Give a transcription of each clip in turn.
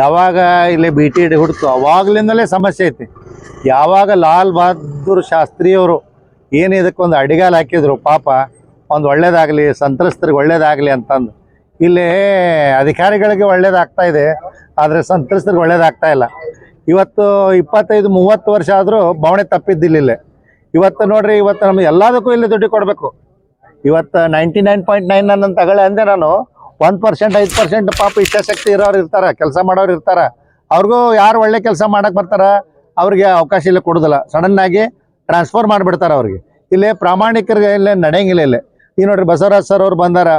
ಯಾವಾಗ ಇಲ್ಲಿ B T D ಹುಡ್ತು, ಅವಾಗ್ಲಿಂದಲೇ ಸಮಸ್ಯೆ ಐತಿ. ಯಾವಾಗ ಲಾಲ್ ಬಹದ್ದೂರ್ ಶಾಸ್ತ್ರಿಯವರು ಏನು ಇದಕ್ಕೊಂದು ಅಡಿಗಾಲ್ ಹಾಕಿದ್ರು, ಪಾಪ ಒಂದು ಒಳ್ಳೇದಾಗಲಿ, ಸಂತ್ರಸ್ತರಿಗೆ ಒಳ್ಳೇದಾಗಲಿ ಅಂತಂದು. ಇಲ್ಲಿ ಅಧಿಕಾರಿಗಳಿಗೆ ಒಳ್ಳೇದಾಗ್ತಾ ಇದೆ, ಆದರೆ ಸಂತ್ರಸ್ತರಿಗೆ ಒಳ್ಳೇದಾಗ್ತಾ ಇಲ್ಲ. ಇವತ್ತು ಇಪ್ಪತ್ತೈದು, ಮೂವತ್ತು ವರ್ಷ ಆದರೂ ಬವಣೆ ತಪ್ಪಿದ್ದಿಲ್ಲ ಇವತ್ತು ನೋಡ್ರಿ, ಇವತ್ತು ನಮ್ಗೆ ಎಲ್ಲದಕ್ಕೂ ಇಲ್ಲಿ ದುಡ್ಡು ಕೊಡಬೇಕು. ಇವತ್ತು ನೈಂಟಿ ನೈನ್ ಪಾಯಿಂಟ್ ನೈನ್ ನನ್ನ ತಗೊಳ್ಳೆ ಅಂದೆ ನಾನು. ಒಂದು ಪರ್ಸೆಂಟ್ ಐದು ಪರ್ಸೆಂಟ್ ಪಾಪ ಇಚ್ಛಾಶಕ್ತಿ ಇರೋರು ಇರ್ತಾರೆ, ಕೆಲಸ ಮಾಡೋರು ಇರ್ತಾರೆ. ಅವ್ರಿಗೂ ಯಾರು ಒಳ್ಳೆ ಕೆಲಸ ಮಾಡಕ್ಕೆ ಬರ್ತಾರ, ಅವ್ರಿಗೆ ಅವಕಾಶ ಇಲ್ಲ, ಕೊಡೋದಿಲ್ಲ. ಆಗಿ ಟ್ರಾನ್ಸ್ಫರ್ ಮಾಡಿಬಿಡ್ತಾರೆ ಅವ್ರಿಗೆ. ಇಲ್ಲಿ ಪ್ರಾಮಾಣಿಕರಿಗೆ ಇಲ್ಲೇ ನಡೆಯಂಗಿಲ್ಲ ಇಲ್ಲಿ. ಈ ನೋಡ್ರಿ ಬಸವರಾಜ್ ಸರ್ ಅವ್ರು ಬಂದಾರ,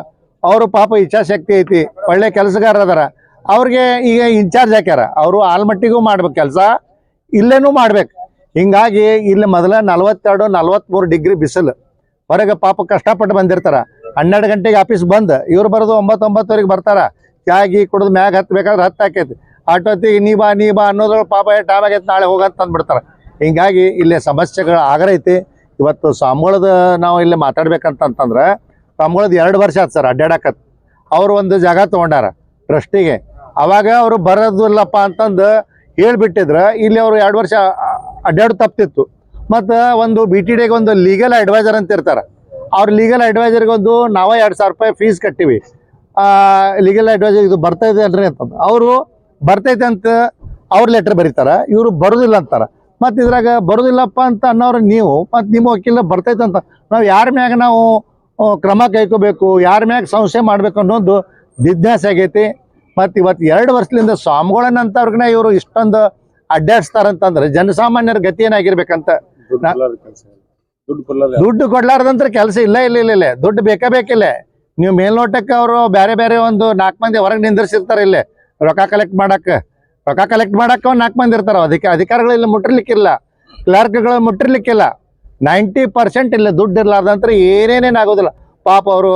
ಅವರು ಪಾಪ ಇಚ್ಛಾಶಕ್ತಿ ಐತಿ, ಒಳ್ಳೆ ಕೆಲಸಗಾರ ಅದಾರ. ಅವ್ರಿಗೆ ಈಗ ಇನ್ಚಾರ್ಜ್ ಹಾಕ್ಯಾರ. ಅವರು ಆಲ್ಮಟ್ಟಿಗೂ ಮಾಡ್ಬೇಕು ಕೆಲಸ, ಇಲ್ಲೇನೂ ಮಾಡ್ಬೇಕು. ಹಿಂಗಾಗಿ ಇಲ್ಲಿ ಮೊದಲ ನಲ್ವತ್ತೆರಡು ನಲ್ವತ್ಮೂರು ಡಿಗ್ರಿ ಬಿಸಿಲು. ಹೊರಗೆ ಪಾಪ ಕಷ್ಟಪಟ್ಟು ಬಂದಿರ್ತಾರ. ಹನ್ನೆರಡು ಗಂಟೆಗೆ ಆಫೀಸ್ ಬಂದ್. ಇವ್ರು ಬರೋದು ಒಂಬತ್ತು ಒಂಬತ್ತುವರೆಗೆ ಬರ್ತಾರ. ಚಾ ಗೀ ಕುಡಿದು ಮ್ಯಾಗ ಹತ್ಬೇಕಾದ್ರೆ ಹತ್ತು ಆಟೋತಿಗೆ ನೀ ಬಾ ನೀ ಬಾ ಅನ್ನೋದ್ರೊಳಗೆ ಪಾಪ ಟೈಮ್ ಆಗೈತೆ ನಾಳೆ ಹೋಗಂತ ಅಂದ್ಬಿಡ್ತಾರೆ. ಹಿಂಗಾಗಿ ಇಲ್ಲಿ ಸಮಸ್ಯೆಗಳು ಆಗರೈತಿ ಇವತ್ತು ಸಂಬಳದ ನಾವು ಇಲ್ಲಿ ಮಾತಾಡ್ಬೇಕಂತಂತಂದ್ರೆ ಸಂಬಳದ ಎರಡು ವರ್ಷ ಆಯ್ತು ಸರ್ ಅಡ್ಡಾಡಕತ್. ಅವ್ರು ಒಂದು ಜಾಗ ತೊಗೊಂಡಾರ ಟ್ರಸ್ಟಿಗೆ. ಅವಾಗ ಅವರು ಬರೋದಿಲ್ಲಪ್ಪ ಅಂತಂದು ಹೇಳ್ಬಿಟ್ಟಿದ್ರ ಇಲ್ಲಿ ಅವರು ಎರಡು ವರ್ಷ ಅಡ್ಡಾಡು ತಪ್ತಿತ್ತು. ಮತ್ತು ಒಂದು ಬಿ ಟಿ ಡಿಗೆ ಒಂದು ಲೀಗಲ್ ಅಡ್ವೈಸರ್ ಅಂತ ಇರ್ತಾರೆ. ಅವ್ರ ಲೀಗಲ್ ಅಡ್ವೈಸರ್ಗೊಂದು ನಾವೇ ಎರಡು ಸಾವಿರ ರೂಪಾಯಿ ಫೀಸ್ ಕಟ್ಟಿವಿ. ಲೀಗಲ್ ಅಡ್ವೈಸರ್ ಇದು ಬರ್ತೈತೆ ಅಲ್ರಿ ಅಂತಂದು ಅವರು ಬರ್ತೈತೆ ಅಂತ ಅವ್ರ ಲೆಟ್ರ್ ಬರೀತಾರ, ಇವರು ಬರೋದಿಲ್ಲ ಅಂತಾರೆ. ಮತ್ತು ಇದ್ರಾಗ ಬರೋದಿಲ್ಲಪ್ಪ ಅಂತ ಅನ್ನೋರು ನೀವು, ಮತ್ತು ನಿಮ್ಮ ವಕೀಲ ಬರ್ತೈತೆ ಅಂತ, ನಾವು ಯಾರ ಮ್ಯಾಗ ನಾವು ಕ್ರಮ ಕೈಕೋಬೇಕು ಯಾರ ಮ್ಯಾಗ ಸಂಶಯ ಮಾಡಬೇಕು ಅನ್ನೋದು ಜಿಜ್ಞಾಸೆ ಆಗೈತಿ. ಮತ್ತು ಇವತ್ತು ಎರಡು ವರ್ಷದಿಂದ ಸ್ವಾಮಿಗಳನ್ನಂತವ್ರಿಗನ ಇವರು ಇಷ್ಟೊಂದು ಅಡ್ಡಾಡಿಸ್ತಾರಂತಂದ್ರೆ ಜನಸಾಮಾನ್ಯರ ಗತಿ ಏನಾಗಿರ್ಬೇಕಂತ ದುಡ್ಡು ಕೊಡ್ಲಾರ್ದಂತ್ರ ಕೆಲಸ ಇಲ್ಲ ಇಲ್ಲ ಇಲ್ಲ ಇಲ್ಲ. ದುಡ್ಡು ಬೇಕಾ, ಬೇಕಿಲ್ಲ. ನೀವು ಮೇಲ್ನೋಟಕ್ಕೆ ಅವರು ಬೇರೆ ಬೇರೆ ಒಂದು ನಾಲ್ಕು ಮಂದಿ ಹೊರಗೆ ನಿಂದಿರ್ಸಿರ್ತಾರೆ ಇಲ್ಲಿ. ರೊಕ್ಕ ಕಲೆಕ್ಟ್ ಮಾಡಕ್ಕೆ ರೊಕ್ಕ ಕಲೆಕ್ಟ್ ಮಾಡಕ್ಕೆ ಒಂದು ನಾಲ್ಕು ಮಂದಿ ಇರ್ತಾರೆ. ಅದಕ್ಕೆ ಅಧಿಕಾರಿಗಳು ಇಲ್ಲಿ ಮುಟ್ಟಿರ್ಲಿಕ್ಕಿಲ್ಲ ಕ್ಲರ್ಕ್ಗಳು ಮುಟ್ಟಿರ್ಲಿಕ್ಕಿಲ್ಲ ನೈಂಟಿ ಪರ್ಸೆಂಟ್ ಇಲ್ಲ ದುಡ್ಡು ಇರ್ಲಾರ್ದಂತ್ರ ಏನೇನೇನು ಆಗೋದಿಲ್ಲ. ಪಾಪ ಅವರು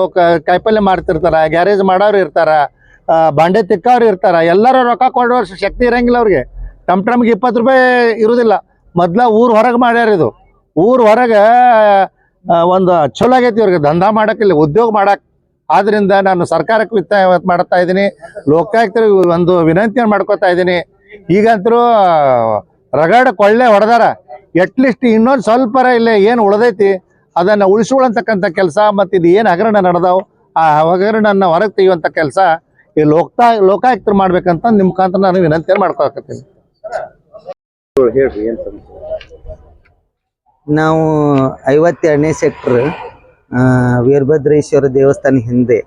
ಕಾಯಿಪಲ್ಯ ಮಾಡ್ತಿರ್ತಾರ, ಗ್ಯಾರೇಜ್ ಮಾಡೋರು ಇರ್ತಾರ ಬಾಂಡೆ ತಿಕ್ಕವ್ರು ಇರ್ತಾರ. ಎಲ್ಲರೂ ರೊಕ್ಕ ಕೊಡೋ ಶಕ್ತಿ ಇರಂಗಿಲ್ಲ ಅವ್ರಿಗೆ. ಟಮ್ ಟಮ್ಗೆ ಇಪ್ಪತ್ತು ರೂಪಾಯಿ ಇರುವುದಿಲ್ಲ ಮೊದ್ಲ ಊರು ಹೊರಗೆ ಮಾಡ್ಯಾರ ಇದು. ಊರ್ ಹೊರಗೆ ಒಂದು ಚಲೋ ಆಗೈತಿ ಇವ್ರಿಗೆ. ದಂಧ ಇಲ್ಲಿ ಉದ್ಯೋಗ ಮಾಡಕ್. ಆದ್ರಿಂದ ನಾನು ಸರ್ಕಾರಕ್ಕೆ ವಿತ್ತ ಮಾಡ್ತಾ ಇದ್ದೀನಿ. ಲೋಕಾಯುಕ್ತರಿಗೆ ಒಂದು ವಿನಂತಿಯನ್ನು ಮಾಡ್ಕೊತಾ ಇದ್ದೀನಿ. ಈಗಂತರೂ ರಗಡ ಕೊಳ್ಳೆ ಹೊಡೆದಾರ. ಅಟ್ಲೀಸ್ಟ್ ಇನ್ನೊಂದು ಸ್ವಲ್ಪರ ಇಲ್ಲೇ ಏನು ಉಳ್ದೈತಿ, ಅದನ್ನು ಉಳಿಸಿಕೊಳ್ಳಂತಕ್ಕಂಥ ಕೆಲಸ ಮತ್ತು ಇದು ಏನು ಹಗರಣ ನಡೆದಾವು, ಆ ಹಗರಣನ ಹೊರಗೆ ತೆಗೆಯುವಂಥ ಕೆಲಸ ಈ ಲೋಕ್ತಾ, ಲೋಕಾಯುಕ್ತರು ಮಾಡ್ಬೇಕಂತ ನಿಮ್ಮ ಮುಖಾಂತರ ನಾನು ವಿನಂತಿಯನ್ನು ಸಮಸ್ಯೆ ನಾವು ಐವತ್ತೆರಡನೇ ಸೆಕ್ಟರ್ ವೀರಭದ್ರೇಶ್ವರ ದೇವಸ್ಥಾನ ಹಿಂದೆ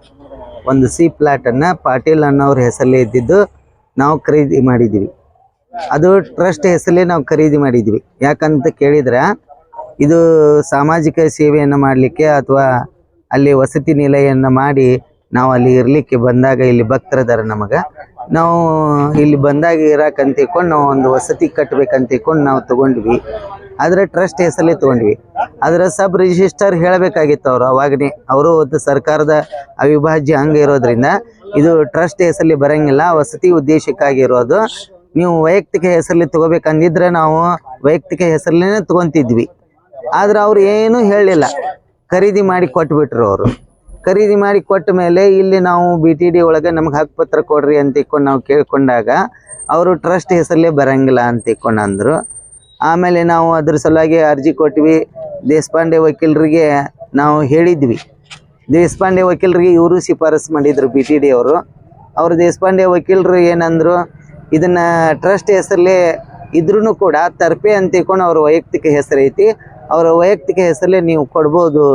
ಒಂದು ಸಿ ಪ್ಲಾಟನ್ನು ಪಾಟೀಲ್ ಅನ್ನೋರ ಹೆಸರಲ್ಲೇ ಇದ್ದಿದ್ದು ನಾವು ಖರೀದಿ ಮಾಡಿದ್ವಿ. ಅದು ಟ್ರಸ್ಟ್ ಹೆಸರಲ್ಲೇ ನಾವು ಖರೀದಿ ಮಾಡಿದ್ವಿ. ಯಾಕಂತ ಕೇಳಿದ್ರೆ, ಇದು ಸಾಮಾಜಿಕ ಸೇವೆಯನ್ನು ಮಾಡಲಿಕ್ಕೆ ಅಥವಾ ಅಲ್ಲಿ ವಸತಿ ನಿಲಯವನ್ನು ಮಾಡಿ ನಾವು ಅಲ್ಲಿ ಇರಲಿಕ್ಕೆ ಬಂದಾಗ ಇಲ್ಲಿ ಭಕ್ತರದಾರ ನಮಗೆ. ನಾವು ಇಲ್ಲಿ ಬಂದಾಗ ಇರಕಂತ ತಿಳ್ಕೊಂಡು ನಾವು ಒಂದು ವಸತಿ ಕಟ್ಬೇಕಂತ ನಾವು ತಗೊಂಡ್ವಿ. ಆದರೆ ಟ್ರಸ್ಟ್ ಹೆಸರಲ್ಲಿ ತಗೊಂಡ್ವಿ. ಅದರ ಸಬ್ ರಿಜಿಸ್ಟರ್ ಹೇಳಬೇಕಾಗಿತ್ತು ಅವರು ಅವಾಗನೇ. ಅವರು ಒಂದು ಸರ್ಕಾರದ ಅವಿಭಾಜ್ಯ ಅಂಗ ಇರೋದ್ರಿಂದ ಇದು ಟ್ರಸ್ಟ್ ಹೆಸರಲ್ಲಿ ಬರಂಗಿಲ್ಲ. ವಸತಿ ಉದ್ದೇಶಕ್ಕಾಗಿರೋದು ನೀವು ವೈಯಕ್ತಿಕ ಹೆಸರಲ್ಲಿ ತಗೋಬೇಕಂದಿದ್ರೆ ನಾವು ವೈಯಕ್ತಿಕ ಹೆಸರಲ್ಲೇ ತಗೊಂತಿದ್ವಿ. ಆದ್ರೆ ಅವ್ರು ಏನೂ ಹೇಳಲಿಲ್ಲ. ಖರೀದಿ ಮಾಡಿ ಕೊಟ್ಬಿಟ್ರು ಅವರು. ಖರೀದಿ ಮಾಡಿ ಕೊಟ್ಟ ಮೇಲೆ ಇಲ್ಲಿ ನಾವು ಬಿ ಟಿ ಡಿ ಒಳಗೆ ನಮ್ಗೆ ಹಕ್ಕುಪತ್ರ ಕೊಡ್ರಿ ಅಂತ ಇಕ್ಕೊಂಡು ನಾವು ಕೇಳ್ಕೊಂಡಾಗ, ಅವರು ಟ್ರಸ್ಟ್ ಹೆಸರಲ್ಲೇ ಬರಂಗಿಲ್ಲ ಅಂತ ಇಕ್ಕೊಂಡು ಆಮೇಲೆ ನಾವು ಅದ್ರ ಸಲುವಾಗಿ ಅರ್ಜಿ ಕೊಟ್ವಿ. ದೇಶಪಾಂಡೆ ವಕೀಲರಿಗೆ ನಾವು ಹೇಳಿದ್ವಿ. ದೇಶಪಾಂಡೆ ವಕೀಲರಿಗೆ ಇವರು ಶಿಫಾರಸು ಮಾಡಿದ್ರು ಬಿ ಟಿ ಅವರು. ಅವರು ದೇಶಪಾಂಡೆ ವಕೀಲರು ಏನಂದ್ರು, ಇದನ್ನ ಟ್ರಸ್ಟ್ ಹೆಸರಲ್ಲೇ ಇದ್ರೂ ಕೂಡ ತರ್ಪೆ ಅಂತ ಅವ್ರ ವೈಯಕ್ತಿಕ ಹೆಸರೈತಿ ಅವರ ವೈಯಕ್ತಿಕ ಹೆಸರಲ್ಲೇ ನೀವು ಕೊಡ್ಬೋದು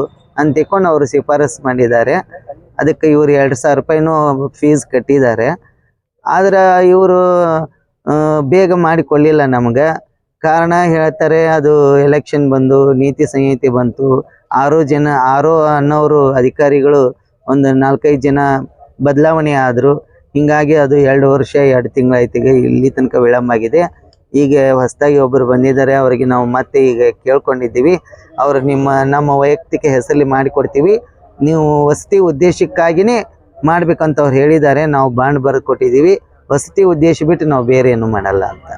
ಅಂತ ಅವರು ಶಿಫಾರಸು ಮಾಡಿದ್ದಾರೆ. ಅದಕ್ಕೆ ಇವರು ಎರಡು ಸಾವಿರ ರೂಪಾಯಿನೂ ಫೀಸ್ ಕಟ್ಟಿದ್ದಾರೆ. ಆದ್ರೆ ಇವರು ಬೇಗ ಮಾಡಿಕೊಳ್ಳಿಲ್ಲ ನಮ್ಗೆ. ಕಾರಣ ಹೇಳ್ತಾರೆ, ಅದು ಎಲೆಕ್ಷನ್ ಬಂದು, ನೀತಿ ಸಂಹಿತೆ ಬಂತು. ಆರು ಜನ, ಆರು ಅನ್ನೋರು ಅಧಿಕಾರಿಗಳು ಒಂದು ನಾಲ್ಕೈದು ಜನ ಬದಲಾವಣೆ ಆದರು. ಹಿಂಗಾಗಿ ಅದು ಎರಡು ವರ್ಷ, ಎರಡು ತಿಂಗಳು ಆಯ್ತಿಗೆ ಇಲ್ಲಿ ತನಕ ವಿಳಂಬ ಆಗಿದೆ. ಈಗ ಹೊಸದಾಗಿ ಒಬ್ಬರು ಬಂದಿದ್ದಾರೆ, ಅವರಿಗೆ ನಾವು ಮತ್ತೆ ಈಗ ಕೇಳ್ಕೊಂಡಿದ್ದೀವಿ. ಅವರು ನಿಮ್ಮ, ನಮ್ಮ ವೈಯಕ್ತಿಕ ಹೆಸರಲ್ಲಿ ಮಾಡಿಕೊಡ್ತೀವಿ. ನೀವು ವಸತಿ ಉದ್ದೇಶಕ್ಕಾಗಿಯೇ ಮಾಡ್ಬೇಕಂತ ಅವ್ರು ಹೇಳಿದ್ದಾರೆ. ನಾವು ಬಾಂಡ್ ಬರೆದು ಕೊಟ್ಟಿದ್ದೀವಿ ವಸತಿ ಉದ್ದೇಶ ಬಿಟ್ಟು ನಾವು ಬೇರೆ ಏನು ಮಾಡಲ್ಲ ಅಂತ.